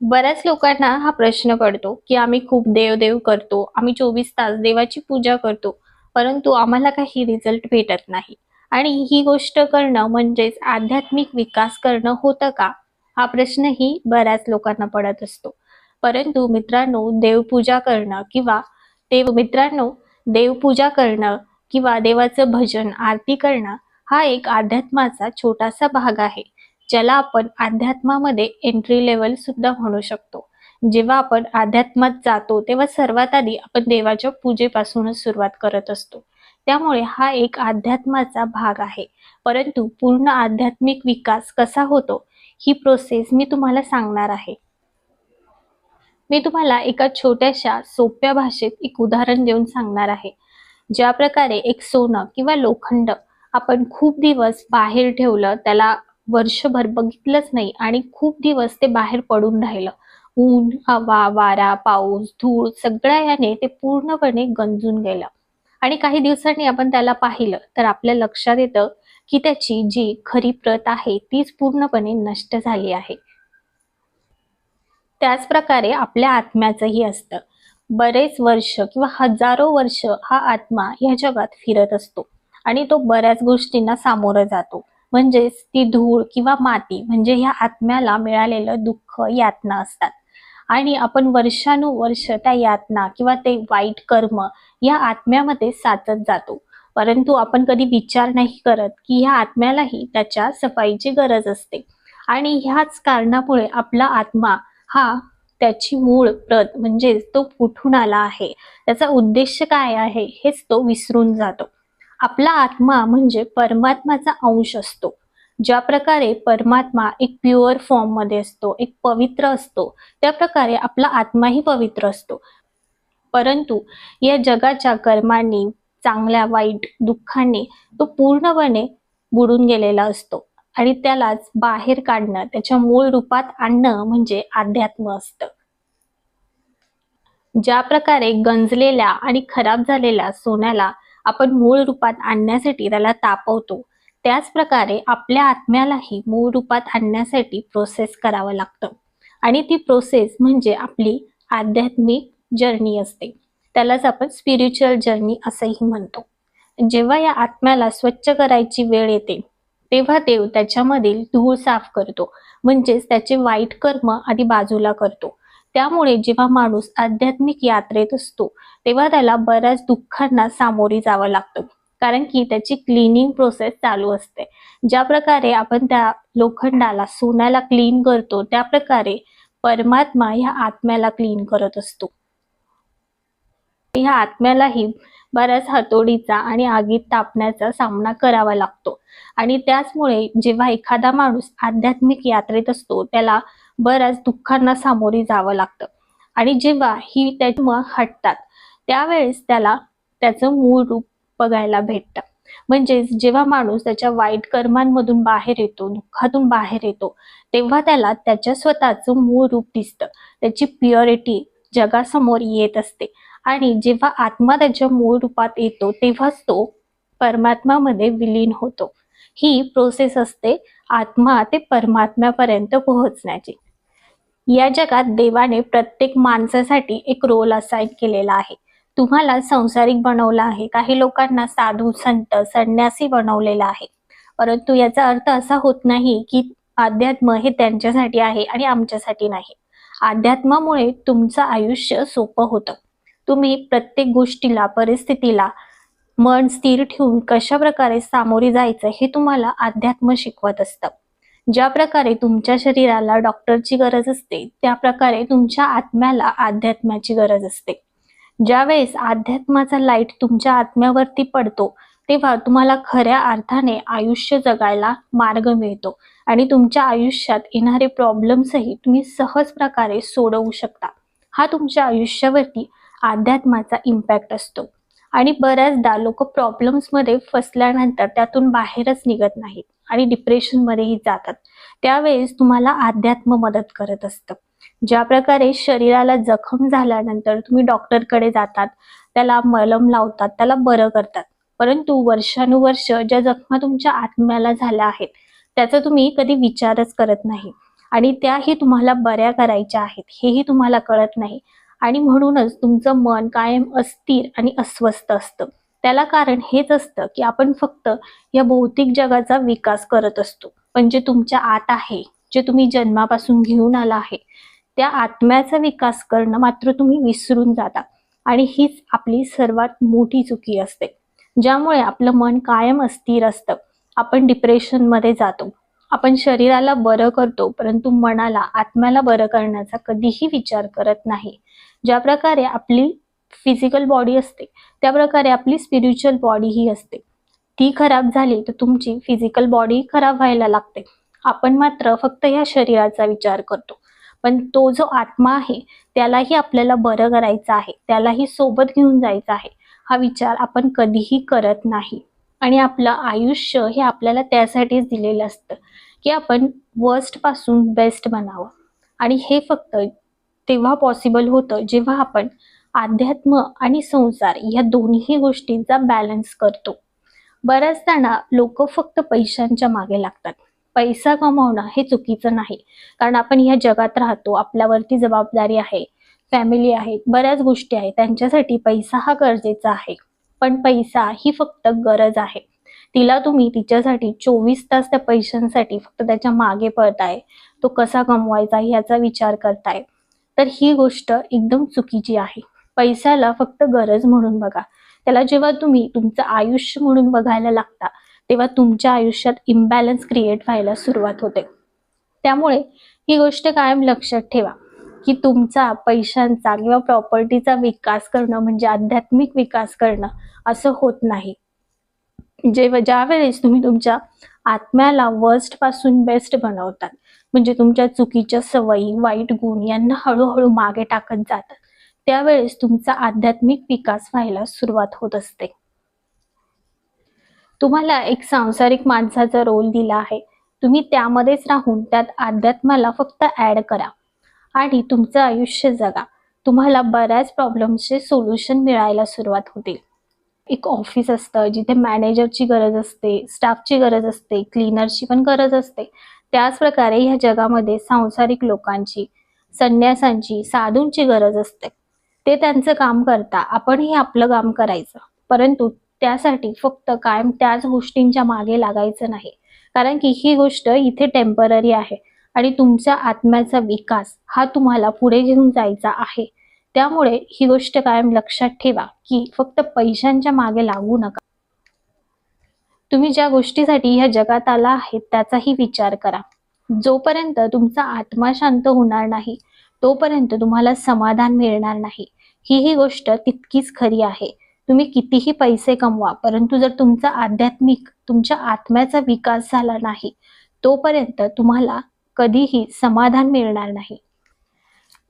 बऱ्याच लोकांना हा प्रश्न पडतो की आम्ही खूप देवदेव करतो आम्ही चोवीस तास देवाची पूजा करतो परंतु आम्हाला काही रिझल्ट भेटत नाही. आणि ही गोष्ट करणं म्हणजेच आध्यात्मिक विकास करणं होतं का? हा प्रश्नही बऱ्याच लोकांना पडत असतो. परंतु मित्रांनो देवपूजा करणं किंवा देव मित्रांनो देवपूजा करणं किंवा देवाचं भजन आरती करणं हा एक अध्यात्माचा छोटासा भाग आहे. ज्याला आपण अध्यात्मामध्ये एंट्री लेवल सुद्धा म्हणू शकतो. जेव्हा आपण अध्यात्मात जातो तेव्हा सर्वात आधी आपण देवाच्या पूजेपासूनच सुरुवात करत असतो. त्यामुळे हा एक अध्यात्माचा भाग आहे. परंतु पूर्ण आध्यात्मिक विकास कसा होतो ही प्रोसेस मी तुम्हाला सांगणार आहे. मी तुम्हाला एका छोट्याशा सोप्या भाषेत एक उदाहरण देऊन सांगणार आहे. ज्या प्रकारे एक सोनं किंवा लोखंड आपण खूप दिवस बाहेर ठेवलं त्याला वर्षभर बघितलंच नाही आणि खूप दिवस ते बाहेर पडून राहिलं. ऊन हवा वारा पाऊस धूळ सगळ्या याने ते पूर्णपणे गंजून गेलं. आणि काही दिवसांनी आपण त्याला पाहिलं तर आपल्या लक्षात येतं की त्याची जी खरी प्रत आहे तीच पूर्णपणे नष्ट झाली आहे. त्याच प्रकारे आपल्या आत्म्याचंही असतं. बरेच वर्ष किंवा हजारो वर्ष हा आत्मा या जगात फिरत असतो आणि तो बऱ्याच गोष्टींना सामोरं जातो. म्हणजेच ती धूळ किंवा माती म्हणजे ह्या आत्म्याला मिळालेलं दुःख यातना असतात. आणि आपण वर्षानुवर्ष त्या यातना किंवा ते वाईट कर्म या आत्म्यामध्ये साचत जातो. परंतु आपण कधी विचार नाही करत की ह्या आत्म्यालाही त्याच्या सफाईची गरज असते. आणि ह्याच कारणामुळे आपला आत्मा हा त्याची मूळ प्रत म्हणजेच तो कुठून आला आहे. त्याचा उद्देश काय आहे हेच तो विसरून जातो. आपला आत्मा म्हणजे परमात्माचा अंश असतो. ज्या प्रकारे परमात्मा एक प्युअर फॉर्ममध्ये असतो एक पवित्र असतो त्या प्रकारे आपला आत्माही पवित्र असतो. परंतु या जगाच्या कर्मांनी चांगल्या वाईट दुःखांनी तो पूर्णपणे बुडून गेलेला असतो आणि त्यालाच बाहेर काढणं त्याच्या मूळ रूपात आणणं म्हणजे अध्यात्म असतं. ज्या प्रकारे गंजलेल्या आणि खराब झालेल्या सोन्याला आपण मूळ रूपात आणण्यासाठी त्याला तापवतो. त्याच प्रकारे आपल्या आत्म्यालाही मूळ रूपात आणण्यासाठी प्रोसेस करावं लागतं. आणि ती प्रोसेस म्हणजे आपली आध्यात्मिक जर्नी असते. त्यालाच आपण स्पिरिच्युअल जर्नी असंही म्हणतो. जेव्हा या आत्म्याला स्वच्छ करायची वेळ येते तेव्हा देव त्याच्यामधील धूळ साफ करतो. म्हणजेच त्याचे वाईट कर्म आधी बाजूला करतो. त्यामुळे जेव्हा माणूस आध्यात्मिक यात्रेत असतो तेव्हा त्याला बऱ्याच दुःखांना सामोरी जावं लागतं. कारण की त्याची क्लिनिंग प्रोसेस चालू असते. ज्या प्रकारे आपण त्या लोखंडाला सोन्याला क्लीन करतो त्या प्रकारे परमात्मा ह्या आत्म्याला क्लीन करत असतो. ह्या आत्म्यालाही बऱ्याच हातोडीचा आणि आगीत तापण्याचा सामना करावा लागतो. आणि त्याचमुळे जेव्हा एखादा माणूस आध्यात्मिक यात्रेत असतो त्याला बऱ्याच दुःखांना सामोरी जावं लागतं. आणि जेव्हा ही त्याच्या हटतात त्यावेळेस त्याला त्याचं मूळ रूप बघायला भेटतं. म्हणजेच जेव्हा माणूस त्याच्या वाईट कर्मांमधून बाहेर येतो दुःखातून बाहेर येतो तेव्हा त्याला त्याच्या स्वतःचं मूळ रूप दिसतं. त्याची प्युअरिटी जगासमोर येत असते. आणि जेव्हा आत्मा त्याच्या मूळ रूपात येतो तेव्हाच तो परमात्मामध्ये विलीन होतो. ही प्रोसेस असते आत्मा ते परमात्म्यापर्यंत पोहोचण्याची. या जगात देवाने प्रत्येक माणसासाठी एक रोल असाईन केलेला आहे. तुम्हाला संसारिक बनवलं आहे. काही लोकांना साधू संत संन्यासी बनवलेला आहे. परंतु याचा अर्थ असा होत नाही की अध्यात्म हे त्यांच्यासाठी आहे आणि आमच्यासाठी नाही. अध्यात्मामुळे तुमचं आयुष्य सोपं होतं. तुम्ही प्रत्येक गोष्टीला परिस्थितीला मन स्थिर ठेवून कशा प्रकारे सामोरे जायचं हे तुम्हाला अध्यात्म शिकवत असतं. ज्या प्रकारे तुमच्या शरीराला डॉक्टरची गरज असते त्या प्रकारे तुमच्या आत्म्याला अध्यात्माची गरज असते. ज्यावेळेस अध्यात्माचा लाइट तुमच्या आत्म्यावरती पडतो तेव्हा तुम्हाला खऱ्या अर्थाने आयुष्य जगायला मार्ग मिळतो आणि तुमच्या आयुष्यात येणारे प्रॉब्लेम्सही तुम्ही सहज प्रकारे सोडवू शकता. हा तुमच्या आयुष्यावरती अध्यात्माचा इम्पॅक्ट असतो. आणि बऱ्याचदा लोक प्रॉब्लेम्समध्ये फसल्यानंतर त्यातून बाहेरच निघत नाहीत आणि डिप्रेशनमध्येही जातात. त्यावेळेस तुम्हाला अध्यात्म मदत करत असतं. ज्या प्रकारे शरीराला जखम झाल्यानंतर तुम्ही डॉक्टरकडे जातात त्याला मलम लावतात त्याला बरं करतात. परंतु वर्षानुवर्ष ज्या जखमा तुमच्या आत्म्याला झाल्या आहेत त्याचा तुम्ही कधी विचारच करत नाही. आणि त्याही तुम्हाला बऱ्या करायच्या आहेत हेही तुम्हाला कळत नाही. आणि म्हणूनच तुमचं मन कायम अस्थिर आणि अस्वस्थ असतं. त्याला कारण हेच असतं की आपण फक्त या भौतिक जगाचा विकास करत असतो. पण जे तुमच्या आत आहे जे तुम्ही जन्मापासून घेऊन आला आहे त्या आत्म्याचा विकास करणं मात्र तुम्ही विसरून जाता. आणि हीच आपली सर्वात मोठी चुकी असते. ज्यामुळे आपलं मन कायम अस्थिर असतं. आपण डिप्रेशनमध्ये जातो. आपण शरीराला बरं करतो परंतु मनाला आत्म्याला बरं करण्याचा कधीही विचार करत नाही. ज्या प्रकारे आपली फिजिकल बॉडी असते त्या प्रकारे आपली स्पिरिच्युअल बॉडी ही असते. ती खराब झाली तर तुमची फिजिकल बॉडी खराब व्हायला लागते. आपण मात्र फक्त या शरीराचा विचार करतो. पण तो जो आत्मा आहे त्यालाही आपल्याला बरं करायचं आहे त्यालाही सोबत घेऊन जायचं आहे. हा विचार आपण कधीही करत नाही. आणि आपलं आयुष्य हे आपल्याला त्यासाठीच दिलेलं असतं की आपण वर्स्टपासून बेस्ट बनावं. आणि हे फक्त तेव्हा पॉसिबल होतं जेव्हा आपण अध्यात्म आणि संसार या दोन्ही गोष्टींचा बॅलन्स करतो. बऱ्याचदा लोक फक्त पैशांच्या मागे लागतात. पैसा कमावणं हे चुकीचं नाही. कारण आपण ह्या जगात राहतो आपल्यावरती जबाबदारी आहे फॅमिली आहे बऱ्याच गोष्टी आहेत त्यांच्यासाठी पैसा हा गरजेचा आहे. पण पैसा ही फक्त गरज आहे. तिला तुम्ही तिच्यासाठी चोवीस तास त्या पैशांसाठी फक्त त्याच्यामागे पळताय. तो कसा कमवायचा याचा विचार करताय. तर ही गोष्ट एकदम चुकीची आहे. पैशाला फक्त गरज म्हणून बघा. त्याला जेव्हा तुम्ही तुमचं आयुष्य म्हणून बघायला लागता तेव्हा तुमच्या आयुष्यात इम्बॅलन्स क्रिएट व्हायला सुरुवात होते. त्यामुळे ही गोष्ट कायम लक्षात ठेवा. की तुमचा पैशांचा किंवा प्रॉपर्टीचा विकास करणं म्हणजे आध्यात्मिक विकास करणं असं होत नाही. जे ज्यावेळेस तुम्ही तुमच्या आत्म्याला वर्स्टपासून बेस्ट बनवतात म्हणजे तुमच्या चुकीच्या सवयी वाईट गुण यांना हळूहळू मागे टाकत जातात त्यावेळेस तुमचा आध्यात्मिक विकास व्हायला सुरुवात होत असते. तुम्हाला एक सांसारिक माणसाचा रोल दिला आहे. तुम्ही त्यामध्येच राहून त्यात अध्यात्माला फक्त ऍड करा. आणि तुमचं आयुष्य जगा. तुम्हाला बऱ्याच प्रॉब्लेम्सचे सोल्युशन मिळायला सुरुवात होतील. एक ऑफिस असतं जिथे मॅनेजरची गरज असते स्टाफची गरज असते क्लीनरची पण गरज असते. त्याच प्रकारे ह्या जगामध्ये सांसारिक लोकांची संन्यासांची साधूंची गरज असते. ते त्यांचं काम करता आपणही आपलं काम करायचं. परंतु त्यासाठी फक्त कायम त्याच गोष्टींच्या मागे लागायचं नाही. कारण की ही गोष्ट इथे टेंपररी आहे. आणि तुमच्या आत्म्याचा विकास हा तुम्हाला पुढे घेऊन जायचा आहे. त्यामुळे ही गोष्ट कायम लक्षात ठेवा की फक्त पैशांच्या मागे लागू नका. तुम्ही ज्या गोष्टीसाठी ह्या जगात आला आहे त्याचाही विचार करा. जोपर्यंत तुमचा आत्मा शांत होणार नाही तोपर्यंत तुम्हाला समाधान मिळणार नाही. ही ही गोष्ट तितकीच खरी आहे. तुम्ही कितीही पैसे कमवा परंतु जर तुमचा आध्यात्मिक तुमच्या आत्म्याचा विकास झाला नाही तोपर्यंत तुम्हाला कधीही समाधान मिळणार नाही.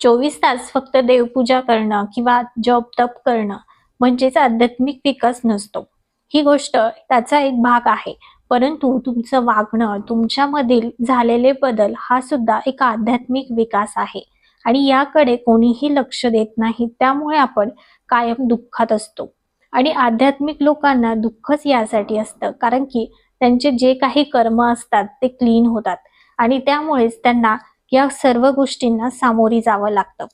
चोवीस तास फक्त देवपूजा करणं किंवा जॉब तप करणं म्हणजेच आध्यात्मिक विकास नसतो. ही गोष्ट त्याचा एक भाग आहे. परंतु तुमचं वागणं तुमच्यामधील झालेले बदल हा सुद्धा एक आध्यात्मिक विकास आहे. आणि याकडे कोणीही लक्ष देत नाही त्यामुळे आपण कायम दुःखात असतो. आणि आध्यात्मिक लोकांना दुःखच यासाठी असतं कारण की त्यांचे जे काही कर्म असतात ते क्लीन होतात. आणि त्यामुळेच त्यांना या सर्व गोष्टींना सामोरी जावं लागतं.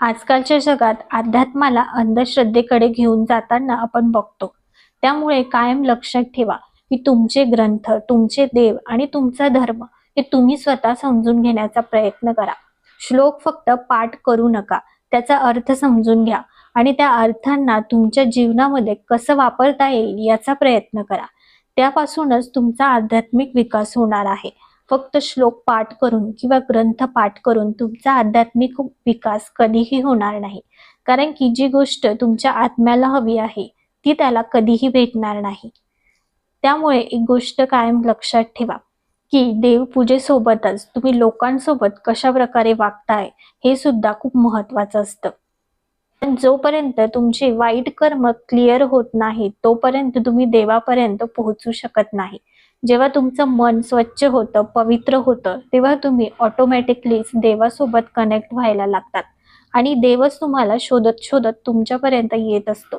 आजकालच्या जगात अध्यात्माला अंधश्रद्धेकडे घेऊन जाताना आपण बघतो. त्यामुळे कायम लक्षात ठेवा की तुमचे ग्रंथ तुमचे देव आणि तुमचा धर्म हे तुम्ही स्वतः समजून घेण्याचा प्रयत्न करा. श्लोक फक्त पाठ करू नका. त्याचा अर्थ समजून घ्या आणि त्या अर्थांना तुमच्या जीवनामध्ये कसं वापरता येईल याचा प्रयत्न करा. त्यापासूनच तुमचा आध्यात्मिक विकास होणार आहे. फक्त श्लोक पाठ करून किंवा ग्रंथ पाठ करून तुमचा आध्यात्मिक विकास कधीही होणार नाही. कारण की जी गोष्ट तुमच्या आत्म्याला हवी आहे ती त्याला कधीही भेटणार नाही. त्यामुळे एक गोष्ट कायम लक्षात ठेवा की देवपूजेसोबतच तुम्ही लोकांसोबत कशा प्रकारे वागताय हे सुद्धा खूप महत्वाचं असतं. जोपर्यंत तुमचे वाईट कर्म क्लिअर होत नाही तोपर्यंत तुम्ही देवापर्यंत पोहोचू शकत नाही. जेव्हा तुमचं मन स्वच्छ होतं पवित्र होतं तेव्हा तुम्ही ऑटोमॅटिकलीच देवासोबत कनेक्ट व्हायला लागतात. आणि देवच तुम्हाला शोधत शोधत तुमच्यापर्यंत येत असतो.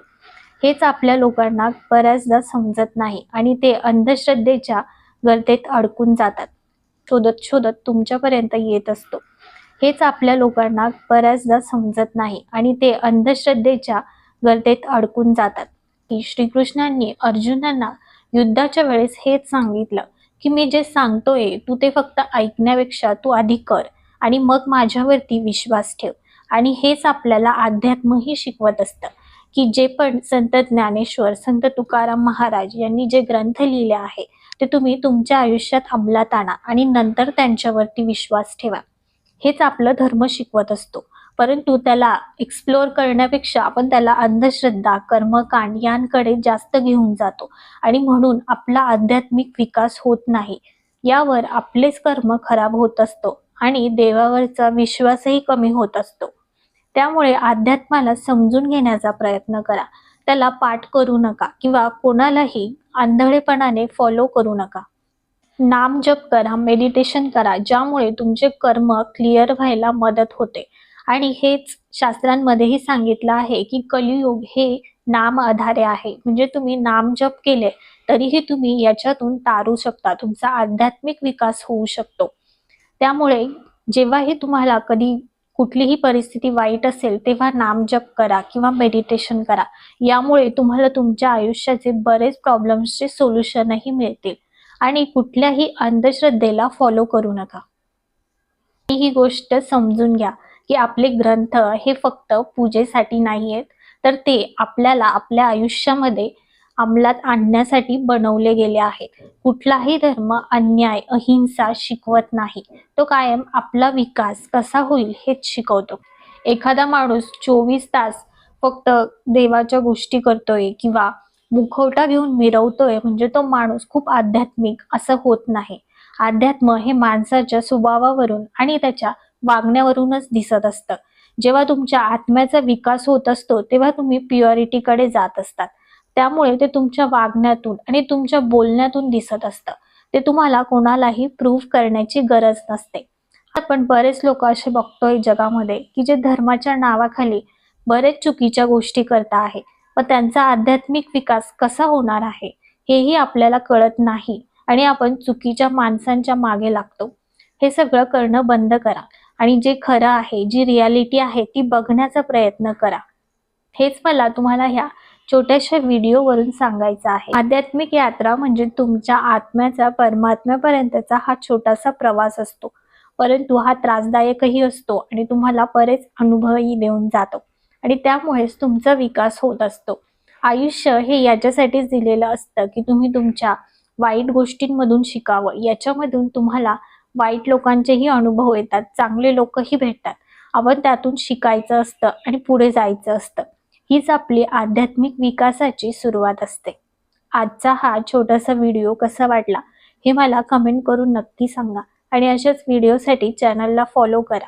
हेच आपल्या लोकांना बऱ्याचदा समजत नाही आणि ते अंधश्रद्धेच्या गर्दीत अडकून जातात. शोधत शोधत तुमच्यापर्यंत येत असतो. हेच आपल्या लोकांना बऱ्याचदा समजत नाही आणि ते अंधश्रद्धेच्या गर्दीत अडकून जातात. की श्रीकृष्णांनी अर्जुनांना युद्धाच्या वेळेस हेच सांगितलं की मी जे सांगतोय तू ते फक्त ऐकण्यापेक्षा तू आधी कर आणि मग माझ्यावरती विश्वास ठेव. आणि हेच आपल्याला अध्यात्मही शिकवत असतं. की जे पण संत ज्ञानेश्वर संत तुकाराम महाराज यांनी जे ग्रंथ लिहिले आहे ते तुम्ही तुमच्या आयुष्यात अंमलात आणा आणि नंतर त्यांच्यावरती विश्वास ठेवा. हेच आपलं धर्म शिकवत असतो. परंतु त्याला एक्सप्लोअर करण्यापेक्षा आपण त्याला अंधश्रद्धा कर्मकांड यांकडे जास्त घेऊन जातो. आणि म्हणून आपला आध्यात्मिक विकास होत नाही. यावर आपलेच कर्म खराब होत असतो आणि देवावरचा विश्वासही कमी होत असतो. त्यामुळे अध्यात्माला समजून घेण्याचा प्रयत्न करा. त्याला पाठ करू नका किंवा कोणालाही आंधळेपणाने फॉलो करू नका. नाम जप करा मेडिटेशन करा ज्यामुळे तुमचे कर्म क्लिअर व्हायला मदत होते. आणि हेच शास्त्रांमध्येही सांगितलं आहे की कलियुग हे नाम आधारे आहे. म्हणजे तुम्ही नाम जप केले तरीही तुम्ही याच्यातून तारू शकता. तुमचा आध्यात्मिक विकास होऊ शकतो. त्यामुळे जेव्हाही तुम्हाला कधी कुठलीही परिस्थिती वाईट असेल तेव्हा नामजप करा किंवा मेडिटेशन करा. यामुळे तुम्हाला तुमच्या आयुष्याचे बरेच प्रॉब्लेम्सचे सोल्युशनही मिळतील. आणि कुठल्याही अंधश्रद्धेला फॉलो करू नका. ही गोष्ट समजून घ्या की आपले ग्रंथ हे फक्त पूजेसाठी नाही आहेत तर ते आपल्याला आपल्या आयुष्यामध्ये अंमलात आणण्यासाठी बनवले गेले आहेत. कुठलाही धर्म अन्याय अहिंसा शिकवत नाही. तो कायम आपला विकास कसा होईल हेच शिकवतो. एखादा माणूस चोवीस तास फक्त देवाच्या गोष्टी करतोय किंवा मुखवटा घेऊन मिरवतोय म्हणजे तो माणूस खूप आध्यात्मिक असं होत नाही. अध्यात्म हे माणसाच्या स्वभावावरून आणि त्याच्या वागण्यावरूनच दिसत असतं. जेव्हा तुमच्या आत्म्याचा विकास होत असतो तेव्हा तुम्ही प्युअरिटीकडे जात असतात. त्यामुळे ते तुमच्या वागण्यातून आणि तुमच्या बोलण्यातून दिसत असतं. ते तुम्हाला कोणालाही प्रूव्ह करण्याची गरज नसते. आपण बरेच लोक असे बघतोय जगामध्ये की जे धर्माच्या नावाखाली बरेच चुकीच्या गोष्टी करता आहे. व त्यांचा आध्यात्मिक विकास कसा होणार आहे हेही आपल्याला कळत नाही आणि आपण चुकीच्या माणसांच्या मागे लागतो. हे सगळं करणं बंद करा आणि जे खरं आहे जी रियालिटी आहे ती बघण्याचा प्रयत्न करा. हेच मला तुम्हाला ह्या छोट्याशा व्हिडिओवरून सांगायचं आहे. आध्यात्मिक यात्रा म्हणजे तुमच्या आत्म्याचा परमात्म्यापर्यंतचा हा छोटासा प्रवास असतो. परंतु हा त्रासदायकही असतो आणि तुम्हाला बरेच अनुभवही देऊन जातो. आणि त्यामुळेच तुमचा विकास होत असतो. आयुष्य हे याच्यासाठीच दिलेलं असतं की तुम्ही तुमच्या वाईट गोष्टींमधून शिकावं. याच्यामधून तुम्हाला वाईट लोकांचेही अनुभव येतात चांगले लोकही भेटतात. आपण त्यातून शिकायचं असतं आणि पुढे जायचं असतं. हीच आपली आध्यात्मिक विकासाची सुरुवात असते. आजचा हा छोटासा व्हिडिओ कसा वाटला हे मला कमेंट करून नक्की सांगा आणि अशाच व्हिडिओसाठी चॅनलला फॉलो करा.